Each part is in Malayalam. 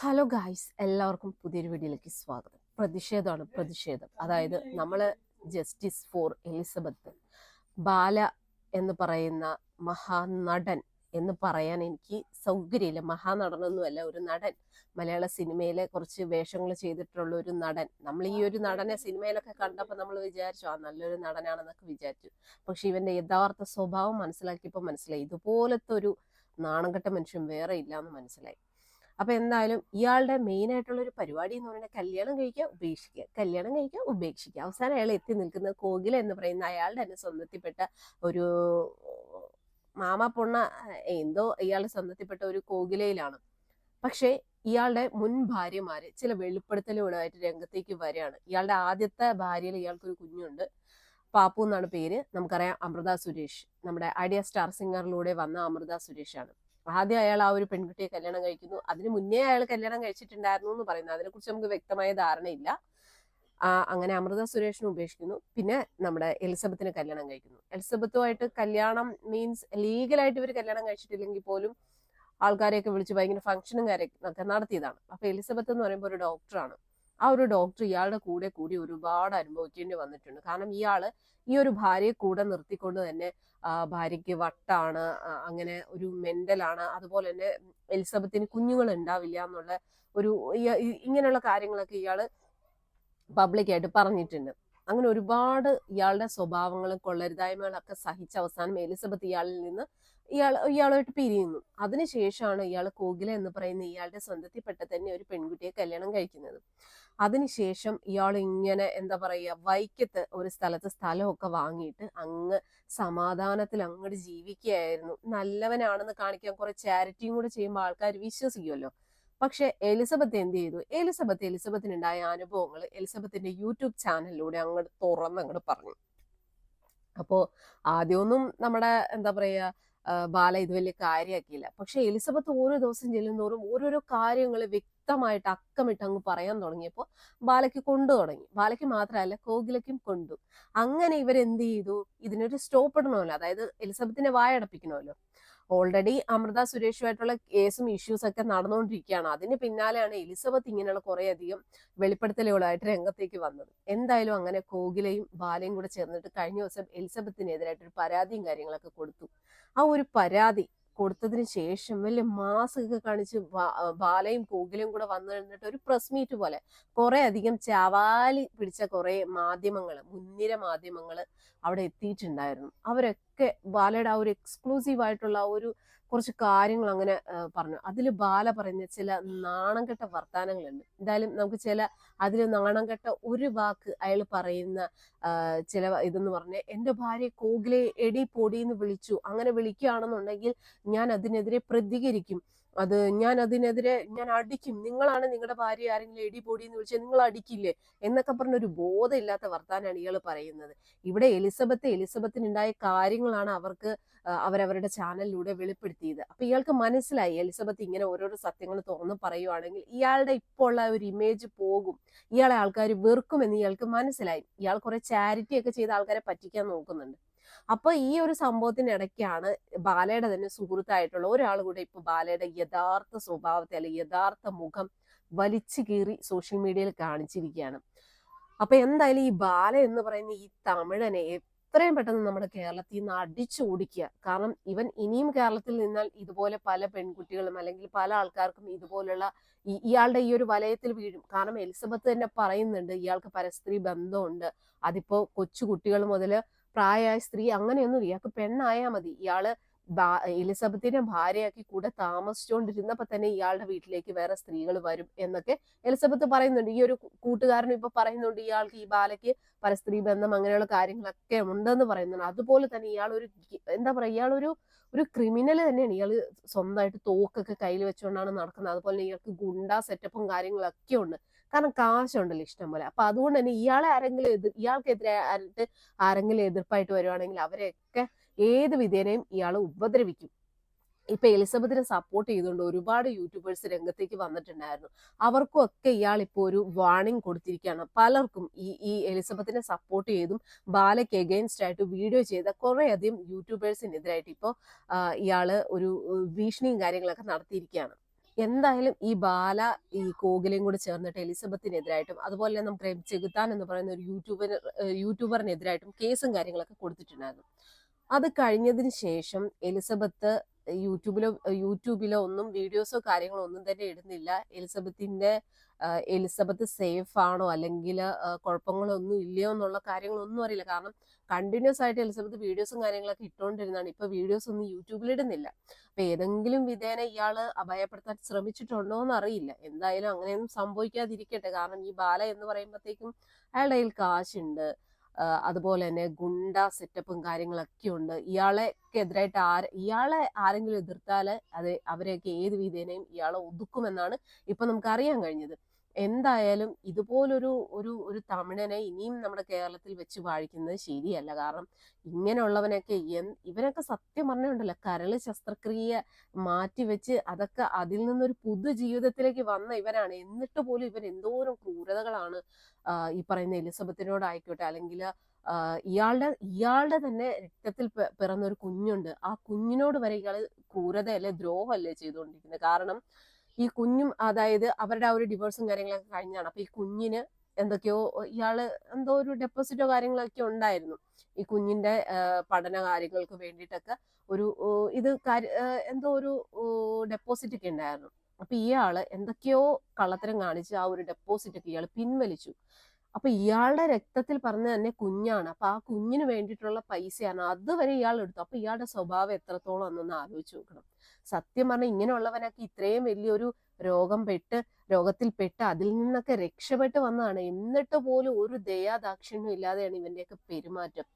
ഹലോ ഗായ്സ് എല്ലാവർക്കും പുതിയൊരു വീഡിയോയിലേക്ക് സ്വാഗതം. പ്രതിഷേധമാണ് പ്രതിഷേധം. അതായത് നമ്മൾ ജസ്റ്റിസ് ഫോർ എലിസബത്ത് ബാല എന്ന് പറയുന്ന മഹാനടൻ എന്ന് പറയാൻ എനിക്ക് സൗകര്യമില്ല. മഹാനടനൊന്നുമല്ല ഒരു നടൻ. മലയാള സിനിമയിലെ കുറച്ച് വേഷങ്ങൾ ചെയ്തിട്ടുള്ള ഒരു നടൻ. നമ്മൾ ഈ ഒരു നടനെ സിനിമയിലൊക്കെ കണ്ടപ്പോൾ നമ്മൾ വിചാരിച്ചു ആ നല്ലൊരു നടനാണെന്നൊക്കെ വിചാരിച്ചു. പക്ഷെ ഇവന്റെ യഥാർത്ഥ സ്വഭാവം മനസ്സിലാക്കിയപ്പോൾ മനസ്സിലായി. ഇതുപോലത്തെ ഒരു നാണംകെട്ട മനുഷ്യൻ വേറെ ഇല്ല എന്ന് മനസ്സിലായി. അപ്പൊ എന്തായാലും ഇയാളുടെ മെയിൻ ആയിട്ടുള്ള ഒരു പരിപാടി എന്ന് പറയുന്നത് കല്യാണം കഴിക്കുക ഉപേക്ഷിക്കുക കല്യാണം കഴിക്കുക ഉപേക്ഷിക്കുക അവസാനം അയാൾ എത്തി നിൽക്കുന്നത് കോകില എന്ന് പറയുന്ന അയാളുടെ തന്നെ സ്വന്തത്തിൽപ്പെട്ട ഒരു മാമ പൊണ്ണ എന്തോ ഇയാളുടെ സ്വന്തത്തിൽപ്പെട്ട ഒരു കോകിലയിലാണ്. പക്ഷേ ഇയാളുടെ മുൻ ഭാര്യമാര് ചില വെളിപ്പെടുത്തലുകളായിട്ട് രംഗത്തേക്ക് വരികയാണ്. ഇയാളുടെ ആദ്യത്തെ ഭാര്യയിൽ ഇയാൾക്കൊരു കുഞ്ഞുണ്ട്. പാപ്പു എന്നാണ് പേര്. നമുക്കറിയാം അമൃത സുരേഷ്. നമ്മുടെ ഐഡിയ സ്റ്റാർ സിംഗറിലൂടെ വന്ന അമൃത സുരേഷാണ്. ആദ്യം അയാൾ ആ ഒരു പെൺകുട്ടിയെ കല്യാണം കഴിക്കുന്നു. അതിന് മുന്നേ അയാൾ കല്യാണം കഴിച്ചിട്ടുണ്ടായിരുന്നു എന്ന് പറയുന്നത് അതിനെക്കുറിച്ച് നമുക്ക് വ്യക്തമായ ധാരണയില്ല. അങ്ങനെ അമൃത സുരേഷിനെ ഉപേക്ഷിക്കുന്നു. പിന്നെ നമ്മുടെ എലിസബത്തിനെ കല്യാണം കഴിക്കുന്നു. എലിസബത്തുമായിട്ട് കല്യാണം മീൻസ് ലീഗലായിട്ട് ഇവർ കല്യാണം കഴിച്ചിട്ടില്ലെങ്കിൽ പോലും ആൾക്കാരെയൊക്കെ വിളിച്ച് ഭയങ്കര ഫംഗ്ഷനും കാര്യമൊക്കെ നടത്തിയതാണ്. അപ്പൊ എലിസബത്ത് എന്ന് പറയുമ്പോൾ ഒരു ഡോക്ടറാണ് ആ ഒരു ഡോക്ടർ ഇയാളുടെ കൂടെ കൂടി ഒരുപാട് അനുഭവിക്കേണ്ടി വന്നിട്ടുണ്ട്. കാരണം ഇയാൾ ഈ ഒരു ഭാര്യയെ കൂടെ നിർത്തിക്കൊണ്ട് തന്നെ ഭാര്യയ്ക്ക് വട്ടാണ് അങ്ങനെ ഒരു മെന്റലാണ് അതുപോലെ തന്നെ എലിസബത്തിന് കുഞ്ഞുങ്ങൾ ഉണ്ടാവില്ല എന്നുള്ള ഒരു ഇങ്ങനെയുള്ള കാര്യങ്ങളൊക്കെ ഇയാൾ പബ്ലിക്കായിട്ട് പറഞ്ഞിട്ടുണ്ട്. അങ്ങനെ ഒരുപാട് ഇയാളുടെ സ്വഭാവങ്ങളും കൊള്ളരുതായ്മകളൊക്കെ സഹിച്ച അവസാനം എലിസബത്ത് ഇയാളിൽ നിന്ന് ഇയാൾ ഇയാളുമായിട്ട് പിരിയുന്നു. അതിനുശേഷമാണ് ഇയാൾ കോകില എന്ന് പറയുന്ന ഇയാളുടെ സ്വന്തത്തിൽപ്പെട്ട തന്നെ ഒരു പെൺകുട്ടിയെ കല്യാണം കഴിക്കുന്നത്. അതിനുശേഷം ഇയാൾ ഇങ്ങനെ എന്താ പറയുക വൈക്കത്ത് ഒരു സ്ഥലത്ത് സ്ഥലമൊക്കെ വാങ്ങിയിട്ട് അങ്ങ് സമാധാനത്തിൽ അങ്ങോട്ട് ജീവിക്കുകയായിരുന്നു. നല്ലവനാണെന്ന് കാണിക്കാൻ കുറെ ചാരിറ്റിയും കൂടെ ചെയ്യുമ്പോൾ ആൾക്കാർ വിശ്വസിക്കുമല്ലോ പക്ഷെ എലിസബത്ത് എന്ത് ചെയ്തു? എലിസബത്ത് എലിസബത്തിനുണ്ടായ അനുഭവങ്ങൾ എലിസബത്തിന്റെ യൂട്യൂബ് ചാനലിലൂടെ അങ്ങോട്ട് തുറന്ന് അങ്ങോട്ട് പറഞ്ഞു. അപ്പോ ആദ്യമൊന്നും നമ്മുടെ എന്താ പറയുക ബാല ഇത് വലിയ കാര്യമാക്കിയില്ല. പക്ഷെ എലിസബത്ത് ഓരോ ദിവസം ചെല്ലുന്നോറും ഓരോരോ കാര്യങ്ങൾ വ്യക്തമായിട്ട് അക്കമിട്ട് അങ്ങ് പറയാൻ തുടങ്ങിയപ്പോൾ ബാലയ്ക്ക് കൊണ്ടു തുടങ്ങി. ബാലയ്ക്ക് മാത്രമല്ല കോകിലയ്ക്കും കൊണ്ടു. അങ്ങനെ ഇവരെന്ത് ചെയ്തു? ഇതിനൊരു സ്റ്റോപ്പ് ഇടണമല്ലോ. അതായത് എലിസബത്തിനെ വായടപ്പിക്കണമല്ലോ. ഓൾറെഡി അമൃത സുരേഷുമായിട്ടുള്ള കേസും ഇഷ്യൂസ് ഒക്കെ നടന്നുകൊണ്ടിരിക്കുകയാണ് അതിന് പിന്നാലെയാണ് എലിസബത്ത് ഇങ്ങനെയുള്ള കുറെ അധികം വെളിപ്പെടുത്തലുകളായിട്ട് രംഗത്തേക്ക് വന്നത്. എന്തായാലും അങ്ങനെ കോകിലയും ബാലയും കൂടെ ചേർന്നിട്ട് കഴിഞ്ഞ ദിവസം എലിസബത്തിനെതിരായിട്ട് ഒരു പരാതിയും കാര്യങ്ങളൊക്കെ കൊടുത്തു. ആ ഒരു പരാതി കൊടുത്തതിന് ശേഷം വലിയ മാസ്കൊക്കെ കാണിച്ച് ബാലയും കോകിലും കൂടെ വന്നു കഴിഞ്ഞിട്ട് ഒരു പ്രസ് മീറ്റ് പോലെ. കുറെ അധികം ചവാലി പിടിച്ച കുറെ മാധ്യമങ്ങൾ മുൻനിര മാധ്യമങ്ങൾ അവിടെ എത്തിയിട്ടുണ്ടായിരുന്നു. അവരൊക്കെ ബാലയുടെ ആ ഒരു എക്സ്ക്ലൂസീവ് ആയിട്ടുള്ള ഒരു കുറച്ച് കാര്യങ്ങൾ അങ്ങനെ പറഞ്ഞു. അതിൽ ബാല പറയുന്ന ചില നാണംകെട്ട വർത്താനങ്ങളുണ്ട്. എന്തായാലും നമുക്ക് ചില അതിൽ നാണംകെട്ട ഒരു വാക്ക് അയാൾ പറയുന്ന ചില ഇതെന്ന് പറഞ്ഞ എന്റെ ഭാര്യ കോകിലെ എടി പൊടി എന്ന് വിളിച്ചു. അങ്ങനെ വിളിക്കുകയാണെന്നുണ്ടെങ്കിൽ ഞാൻ അതിനെതിരെ പ്രതികരിക്കും. അത് ഞാൻ അതിനെതിരെ ഞാൻ അടിക്കും നിങ്ങളാണ് നിങ്ങളുടെ ഭാര്യ ആരെങ്കിലും എടി പൊടി എന്ന് വിളിച്ചാൽ നിങ്ങൾ അടിക്കില്ലേ എന്നൊക്കെ പറഞ്ഞ ഒരു ബോധമില്ലാത്ത വർത്താനാണ് ഇയാൾ പറയുന്നത്. ഇവിടെ എലിസബത്ത് എലിസബത്തിനുണ്ടായ കാര്യങ്ങളാണ് അവർക്ക് അവരവരുടെ ചാനലിലൂടെ വെളിപ്പെടുത്തിയത്. അപ്പൊ ഇയാൾക്ക് മനസ്സിലായി എലിസബത്ത് ഇങ്ങനെ ഓരോരോ സത്യങ്ങൾ തുറന്ന് പറയുവാണെങ്കിൽ ഇയാളുടെ ഇപ്പോൾ ഉള്ള ഒരു ഇമേജ് പോകും. ഇയാളെ ആൾക്കാർ വെറുക്കുമെന്ന് ഇയാൾക്ക് മനസ്സിലായി. ഇയാൾ കുറെ ചാരിറ്റി ഒക്കെ ചെയ്ത ആൾക്കാരെ പറ്റിക്കാൻ നോക്കുന്നുണ്ട്. അപ്പൊ ഈ ഒരു സംഭവത്തിനിടയ്ക്കാണ് ബാലയുടെ തന്നെ സുഹൃത്തായിട്ടുള്ള ഒരാൾ കൂടെ ഇപ്പൊ ബാലയുടെ യഥാർത്ഥ സ്വഭാവത്തെ അല്ലെങ്കിൽ യഥാർത്ഥ മുഖം വലിച്ചു കീറി സോഷ്യൽ മീഡിയയിൽ കാണിച്ചിരിക്കുകയാണ്. അപ്പൊ എന്തായാലും ഈ ബാല എന്ന് പറയുന്ന ഈ തമിഴനെ എത്രയും പെട്ടെന്ന് നമ്മുടെ കേരളത്തിൽ നിന്ന് അടിച്ചു ഓടിക്കുക. കാരണം ഇവൻ ഇനിയും കേരളത്തിൽ നിന്നാൽ ഇതുപോലെ പല പെൺകുട്ടികളും അല്ലെങ്കിൽ പല ആൾക്കാർക്കും ഇതുപോലുള്ള ഇയാളുടെ ഈ ഒരു വലയത്തിൽ വീഴും. കാരണം എലിസബത്ത് തന്നെ പറയുന്നുണ്ട് ഇയാൾക്ക് പരസ്ത്രീ ബന്ധമുണ്ട്. അതിപ്പോ കൊച്ചു കുട്ടികൾ മുതൽ പ്രായമായ സ്ത്രീ അങ്ങനെയൊന്നും ഇയാൾക്ക് പെണ്ണായാൽ മതി. ഇയാൾ എലിസബത്തിനെ ഭാര്യയാക്കി കൂടെ താമസിച്ചുകൊണ്ടിരുന്നപ്പോ തന്നെ ഇയാളുടെ വീട്ടിലേക്ക് വേറെ സ്ത്രീകൾ വരും എന്നൊക്കെ എലിസബത്ത് പറയുന്നുണ്ട്. ഈ ഒരു കൂട്ടുകാരനും ഇപ്പൊ പറയുന്നുണ്ട് ഇയാൾക്ക് ഈ ബാലയ്ക്ക് പരസ്ത്രീ ബന്ധം അങ്ങനെയുള്ള കാര്യങ്ങളൊക്കെ ഉണ്ടെന്ന് പറയുന്നുണ്ട്. അതുപോലെ തന്നെ ഇയാൾ ഒരു എന്താ പറയാ ഇയാളൊരു ഒരു ക്രിമിനൽ തന്നെയാണ്. ഇയാൾ സ്വന്തമായിട്ട് തോക്കൊക്കെ കയ്യിൽ വെച്ചുകൊണ്ടാണ് നടക്കുന്നത്. അതുപോലെ ഇയാൾക്ക് ഗുണ്ട സെറ്റപ്പും കാര്യങ്ങളൊക്കെ ഉണ്ട്. കാരണം കാശുണ്ടല്ലോ ഇഷ്ടം പോലെ. അപ്പൊ അതുകൊണ്ട് തന്നെ ഇയാളെ ആരെങ്കിലും എതിർ ഇയാൾക്കെതിരെ ആരെങ്കിലും എതിർപ്പായിട്ട് വരുവാണെങ്കിൽ അവരെയൊക്കെ ഏത് വിധേനയും ഇയാൾ ഉപദ്രവിക്കും. ഇപ്പൊ എലിസബത്തിനെ സപ്പോർട്ട് ചെയ്തുകൊണ്ട് ഒരുപാട് യൂട്യൂബേഴ്സ് രംഗത്തേക്ക് വന്നിട്ടുണ്ടായിരുന്നു. അവർക്കും ഒക്കെ ഇയാൾ ഇപ്പോൾ ഒരു വാർണിംഗ് കൊടുത്തിരിക്കുകയാണ്. പലർക്കും ഈ ഈ എലിസബത്തിനെ സപ്പോർട്ട് ചെയ്തും ബാലയ്ക്ക് എഗെയിൻസ്റ്റ് ആയിട്ട് വീഡിയോ ചെയ്ത കുറെ അധികം യൂട്യൂബേഴ്സിനെതിരായിട്ട് ഇപ്പോൾ ഇയാൾ ഒരു ഭീഷണിയും കാര്യങ്ങളൊക്കെ നടത്തിയിരിക്കുകയാണ്. എന്തായാലും ഈ ബാല ഈ കോകിലയും കൂടി ചേർന്നിട്ട് എലിസബത്തിനെതിരായിട്ടും അതുപോലെ തന്നെ നമുക്ക് ചെകുത്താൻ എന്ന് പറയുന്ന ഒരു യൂട്യൂബർ യൂട്യൂബറിനെതിരായിട്ടും കേസും കാര്യങ്ങളൊക്കെ കൊടുത്തിട്ടുണ്ടായിരുന്നു. അത് കഴിഞ്ഞതിന് ശേഷം എലിസബത്ത് യൂട്യൂബിലോ യൂട്യൂബിലോ ഒന്നും വീഡിയോസോ കാര്യങ്ങളോ ഒന്നും തന്നെ ഇടുന്നില്ല. എലിസബത്തിന്റെ എലിസബത്ത് സേഫ് ആണോ അല്ലെങ്കിൽ കുഴപ്പങ്ങളൊന്നും ഇല്ലയോ എന്നുള്ള കാര്യങ്ങളൊന്നും അറിയില്ല. കാരണം കണ്ടിന്യൂസ് ആയിട്ട് എലിസബത്ത് വീഡിയോസും കാര്യങ്ങളൊക്കെ ഇട്ടുകൊണ്ടിരുന്നതാണ് ഇപ്പൊ വീഡിയോസ് ഒന്നും യൂട്യൂബിൽ ഇടുന്നില്ല. അപ്പൊ ഏതെങ്കിലും വിധേന ഇയാൾ അഭയപ്പെടുത്താൻ ശ്രമിച്ചിട്ടുണ്ടോ എന്ന് അറിയില്ല എന്തായാലും അങ്ങനെയൊന്നും സംഭവിക്കാതിരിക്കട്ടെ. കാരണം ഈ ബാല എന്ന് പറയുമ്പോഴത്തേക്കും അയാളുടെ കയ്യിൽ കാശുണ്ട്. അതുപോലെ തന്നെ ഗുണ്ട സെറ്റപ്പും കാര്യങ്ങളൊക്കെ ഉണ്ട്. ഇയാളെ എതിരായിട്ട് ഇയാളെ ആരെങ്കിലും എതിർത്താൽ അത് അവരെയൊക്കെ ഏത് വീതേനയും ഇയാളെ ഒതുക്കുമെന്നാണ് ഇപ്പൊ നമുക്ക് അറിയാൻ കഴിഞ്ഞത്. എന്തായാലും ഇതുപോലൊരു ഒരു ഒരു തമിഴനെ ഇനിയും നമ്മുടെ കേരളത്തിൽ വെച്ച് വാഴിക്കുന്നത് ശരിയല്ല. കാരണം ഇങ്ങനെയുള്ളവനൊക്കെ ഇവനൊക്കെ സത്യം പറഞ്ഞുണ്ടല്ലോ കരൾ ശസ്ത്രക്രിയ മാറ്റി വെച്ച് അതൊക്കെ അതിൽ നിന്നൊരു പുതു ജീവിതത്തിലേക്ക് വന്ന ഇവരാണ് എന്നിട്ട് പോലും ഇവൻ എന്തോരം ക്രൂരതകളാണ് ഈ പറയുന്ന എലിസബത്തിനോടായിക്കോട്ടെ അല്ലെങ്കിൽ ഇയാളുടെ ഇയാളുടെ തന്നെ രക്തത്തിൽ പിറന്ന ഒരു കുഞ്ഞുണ്ട്. ആ കുഞ്ഞിനോട് വരെ ഇയാൾ ക്രൂരതയല്ലേ ദ്രോഹമല്ലേ ചെയ്തുകൊണ്ടിരിക്കുന്നത്. കാരണം ഈ കുഞ്ഞും അതായത് അവരുടെ ആ ഒരു ഡിവോഴ്സും കാര്യങ്ങളൊക്കെ കഴിഞ്ഞാണ് അപ്പൊ ഈ കുഞ്ഞിന് എന്തൊക്കെയോ ഇയാൾ എന്തോ ഒരു ഡെപ്പോസിറ്റോ കാര്യങ്ങളൊക്കെ ഉണ്ടായിരുന്നു. ഈ കുഞ്ഞിന്റെ പഠന കാര്യങ്ങൾക്ക് വേണ്ടിയിട്ടൊക്കെ ഒരു ഇത് എന്തോ ഒരു ഡെപ്പോസിറ്റ് ഒക്കെ ഉണ്ടായിരുന്നു. അപ്പൊ ഇയാൾ എന്തൊക്കെയോ കള്ളത്തരം കാണിച്ച് ആ ഒരു ഡെപ്പോസിറ്റ് ഒക്കെ ഇയാൾ പിൻവലിച്ചു. അപ്പൊ ഇയാളുടെ രക്തത്തിൽ പറഞ്ഞ തന്നെ കുഞ്ഞാണ്. അപ്പൊ ആ കുഞ്ഞിന് വേണ്ടിയിട്ടുള്ള പൈസയാണ്. അതുവരെ ഇയാൾ എടുത്തു. അപ്പൊ ഇയാളുടെ സ്വഭാവം എത്രത്തോളം എന്നൊന്ന് ആലോചിച്ച് നോക്കണം. സത്യം പറഞ്ഞാൽ ഇങ്ങനെയുള്ളവനൊക്കെ ഇത്രയും വലിയൊരു രോഗം പെട്ട് രോഗത്തിൽ പെട്ട് അതിൽ നിന്നൊക്കെ രക്ഷപ്പെട്ട് വന്നതാണ്. എന്നിട്ട് പോലും ഒരു ദയാദാക്ഷിണ്യം ഇല്ലാതെയാണ് ഇവന്റെയൊക്കെ പെരുമാറ്റം.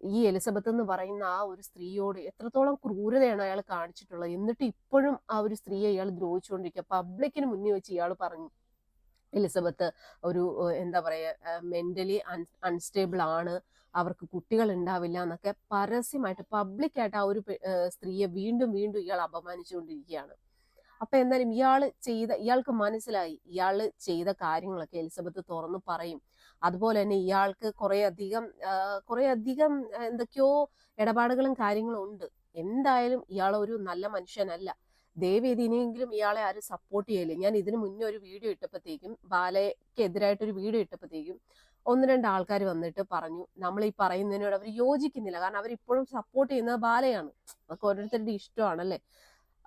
ഈ എലിസബത്ത് എന്ന് പറയുന്ന ആ ഒരു സ്ത്രീയോട് എത്രത്തോളം ക്രൂരതയാണ് അയാൾ കാണിച്ചിട്ടുള്ളത്. എന്നിട്ട് ഇപ്പോഴും ആ ഒരു സ്ത്രീയെ ഇയാൾ ദ്രോഹിച്ചുകൊണ്ടിരിക്കുക. പബ്ലിക്കിന് മുന്നിൽ വെച്ച് ഇയാൾ പറഞ്ഞു എലിസബത്ത് ഒരു എന്താ പറയുക മെന്റലി അൺസ്റ്റേബിൾ ആണ്. അവർക്ക് കുട്ടികൾ ഉണ്ടാവില്ല എന്നൊക്കെ പരസ്യമായിട്ട് പബ്ലിക്കായിട്ട് ആ ഒരു സ്ത്രീയെ വീണ്ടും വീണ്ടും ഇയാൾ അപമാനിച്ചുകൊണ്ടിരിക്കുകയാണ്. അപ്പൊ എന്നാലും ഇയാൾ ചെയ്ത ഇയാൾക്ക് മനസ്സിലായി. ഇയാൾ ചെയ്ത കാര്യങ്ങളൊക്കെ എലിസബത്ത് തുറന്നു പറയും. അതുപോലെ തന്നെ ഇയാൾക്ക് കുറെ അധികം കുറെ അധികം എന്തൊക്കെയോ ഇടപാടുകളും കാര്യങ്ങളും ഉണ്ട്. എന്തായാലും ഇയാൾ ഒരു നല്ല മനുഷ്യനല്ല. ദയവേദി ഇനിയെങ്കിലും ഇയാളെ ആരും സപ്പോർട്ട് ചെയ്യില്ല? ഞാൻ ഇതിന് മുന്നേ ഒരു വീഡിയോ ഇട്ടപ്പോഴത്തേക്കും ബാലയ്ക്ക് എതിരായിട്ടൊരു വീഡിയോ ഇട്ടപ്പോഴത്തേക്കും ഒന്ന് രണ്ട് ആൾക്കാർ വന്നിട്ട് പറഞ്ഞു നമ്മൾ ഈ പറയുന്നതിനോട് അവർ യോജിക്കുന്നില്ല. കാരണം അവരിപ്പോഴും സപ്പോർട്ട് ചെയ്യുന്നത് ബാലയാണ്. അതൊക്കെ ഓരോരുത്തരുടെ ഇഷ്ടമാണല്ലേ?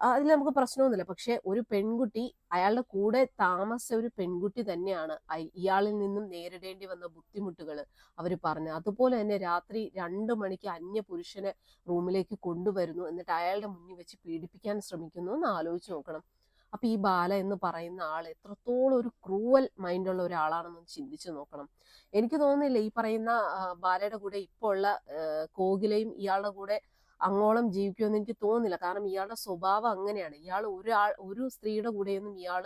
അതിൽ നമുക്ക് പ്രശ്നമൊന്നുമില്ല. പക്ഷെ ഒരു പെൺകുട്ടി അയാളുടെ കൂടെ താമസിച്ച ഒരു പെൺകുട്ടി തന്നെയാണ് ഇയാളിൽ നിന്നും നേരിടേണ്ടി വന്ന ബുദ്ധിമുട്ടുകൾ അവർ പറഞ്ഞു അതുപോലെ തന്നെ രാത്രി രണ്ടു മണിക്ക് അന്യ പുരുഷനെ റൂമിലേക്ക് കൊണ്ടുവരുന്നു എന്നിട്ട് അയാളുടെ മുന്നിൽ വെച്ച് പീഡിപ്പിക്കാൻ ശ്രമിക്കുന്നു എന്ന് ആലോചിച്ച് നോക്കണം. അപ്പൊ ഈ ബാല എന്ന് പറയുന്ന ആൾ എത്രത്തോളം ഒരു ക്രൂവൽ മൈൻഡുള്ള ഒരാളാണെന്ന് ചിന്തിച്ചു നോക്കണം. എനിക്ക് തോന്നുന്നില്ല ഈ പറയുന്ന ബാലയുടെ കൂടെ ഇപ്പോൾ ഉള്ള കോകിലയും ഇയാളുടെ കൂടെ അങ്ങോളം ജീവിക്കുമെന്ന് എനിക്ക് തോന്നുന്നില്ല. കാരണം ഇയാളുടെ സ്വഭാവം അങ്ങനെയാണ്. ഇയാൾ ഒരാൾ ഒരു സ്ത്രീയുടെ കൂടെയൊന്നും ഇയാൾ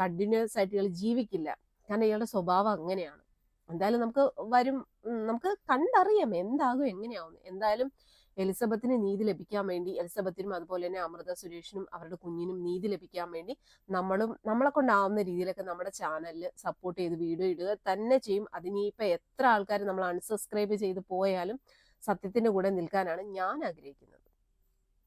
കണ്ടിന്യൂസ് ആയിട്ട് ഇയാൾ ജീവിക്കില്ല. കാരണം ഇയാളുടെ സ്വഭാവം അങ്ങനെയാണ്. എന്തായാലും നമുക്ക് വരും നമുക്ക് കണ്ടറിയാം എന്താകും എങ്ങനെയാവും എന്തായാലും എലിസബത്തിന് നീതി ലഭിക്കാൻ വേണ്ടി എലിസബത്തിനും അതുപോലെ തന്നെ അമൃത സുരേഷിനും അവരുടെ കുഞ്ഞിനും നീതി ലഭിക്കാൻ വേണ്ടി നമ്മളും നമ്മളെ കൊണ്ടാവുന്ന രീതിയിലൊക്കെ നമ്മുടെ ചാനലിൽ സപ്പോർട്ട് ചെയ്ത് വീഡിയോ ഇടുക തന്നെ ചെയ്യും. അതിനിപ്പോൾ എത്ര ആൾക്കാർ നമ്മൾ അൺസബ്സ്ക്രൈബ് ചെയ്ത് പോയാലും സത്യത്തിന്റെ കൂടെ നിൽക്കാനാണ് ഞാൻ ആഗ്രഹിക്കുന്നത്.